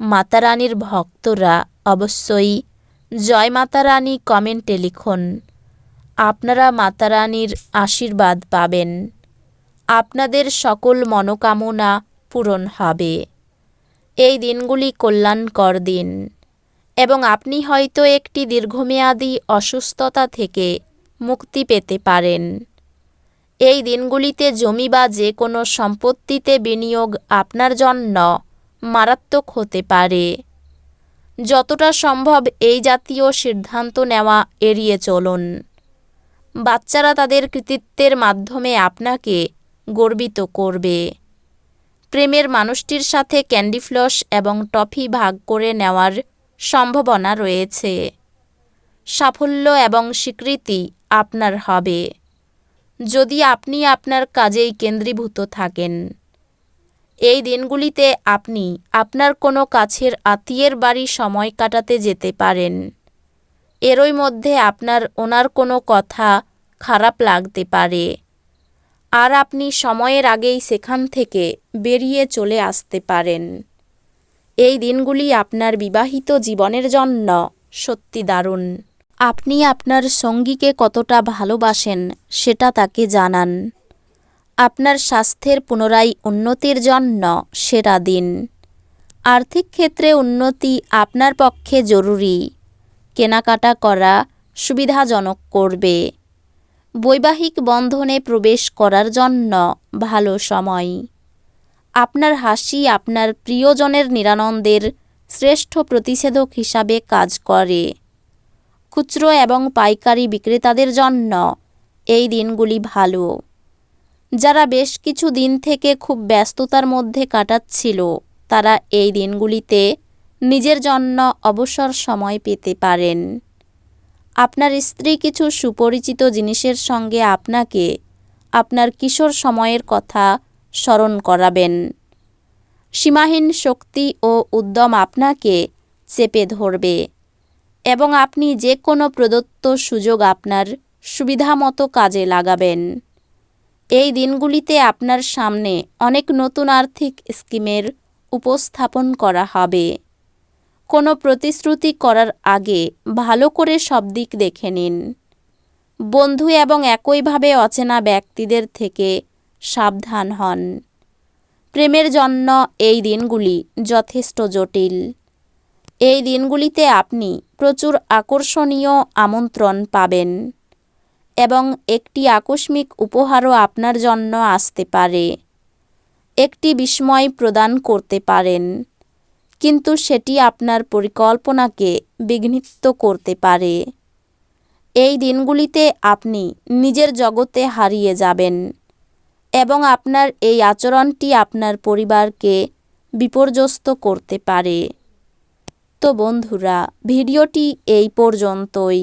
মাতারানীর ভক্তরা অবশ্যই জয় মাতারানী কমেন্টে লিখুন। আপনারা মাতারানীর আশীর্বাদ পাবেন। আপনাদের সকল মনোকামনা পূরণ হবে। এই দিনগুলি কল্যাণকর দিন। এবং আপনি হয়তো একটি দীর্ঘমেয়াদী অসুস্থতা থেকে মুক্তি পেতে পারেন। এই দিনগুলিতে জমি বা যে কোনো সম্পত্তিতে বিনিয়োগ আপনার জন্য মারাত্মক হতে পারে। যতটা সম্ভব এই জাতীয় সিদ্ধান্ত নেওয়া এড়িয়ে চলুন। বাচ্চারা তাদের কৃতিত্বের মাধ্যমে আপনাকে গর্বিত করবে। প্রেমের মানুষটির সাথে ক্যান্ডি ফ্লস এবং টফি ভাগ করে নেওয়ার সম্ভাবনা রয়েছে। সাফল্য এবং স্বীকৃতি আপনার হবে। যদি আপনি আপনার কাজেই কেন্দ্রীভূত থাকেন। এই দিনগুলিতে আপনি আপনার কোনো কাছের আত্মীয়ের বাড়ি সময় কাটাতে যেতে পারেন। এরই মধ্যে আপনার ওনার কোনো কথা খারাপ লাগতে পারে। আর আপনি সময়ের আগেই সেখান থেকে বেরিয়ে চলে আসতে পারেন। এই দিনগুলি আপনার বিবাহিত জীবনের জন্য সত্যি দারুণ। আপনি আপনার সঙ্গীকে কতটা ভালোবাসেন সেটা তাকে জানান। আপনার স্বাস্থ্যের পুনরায় উন্নতির জন্য সেরা দিন। আর্থিক ক্ষেত্রে উন্নতি আপনার পক্ষে জরুরি। কেনাকাটা করা সুবিধাজনক করবে। বৈবাহিক বন্ধনে প্রবেশ করার জন্য ভালো সময়। আপনার হাসি আপনার প্রিয়জনের নিরানন্দের শ্রেষ্ঠ প্রতিষেধক হিসাবে কাজ করে। খুচরো এবং পাইকারি বিক্রেতাদের জন্য এই দিনগুলি ভালো। যারা বেশ কিছু দিন থেকে খুব ব্যস্ততার মধ্যে কাটাচ্ছিল, তারা এই দিনগুলিতে নিজের জন্য অবসর সময় পেতে পারেন। আপনার স্ত্রী কিছু সুপরিচিত জিনিসের সঙ্গে আপনাকে আপনার কিশোর সময়ের কথা স্মরণ করাবেন। সীমাহীন শক্তি ও উদ্যম আপনাকে চেপে ধরবে এবং আপনি যে কোনো প্রদত্ত সুযোগ আপনার সুবিধামতো কাজে লাগাবেন। এই দিনগুলিতে আপনার সামনে অনেক নতুন আর্থিক স্কিমের উপস্থাপন করা হবে। কোনো প্রতিশ্রুতি করার আগে ভালো করে সব দিক দেখে নিন। বন্ধু এবং একইভাবে অচেনা ব্যক্তিদের থেকে সাবধান হন। প্রেমের জন্য এই দিনগুলি যথেষ্ট জটিল। এই দিনগুলিতে আপনি প্রচুর আকর্ষণীয় আমন্ত্রণ পাবেন। এবং একটি আকস্মিক উপহারও আপনার জন্য আসতে পারে। একটি বিস্ময় প্রদান করতে পারেন, কিন্তু সেটি আপনার পরিকল্পনাকে বিঘ্নিত করতে পারে। এই দিনগুলিতে আপনি নিজের জগতে হারিয়ে যাবেন এবং আপনার এই আচরণটি আপনার পরিবারকে বিপর্যস্ত করতে পারে। তো বন্ধুরা, ভিডিওটি এই পর্যন্তই।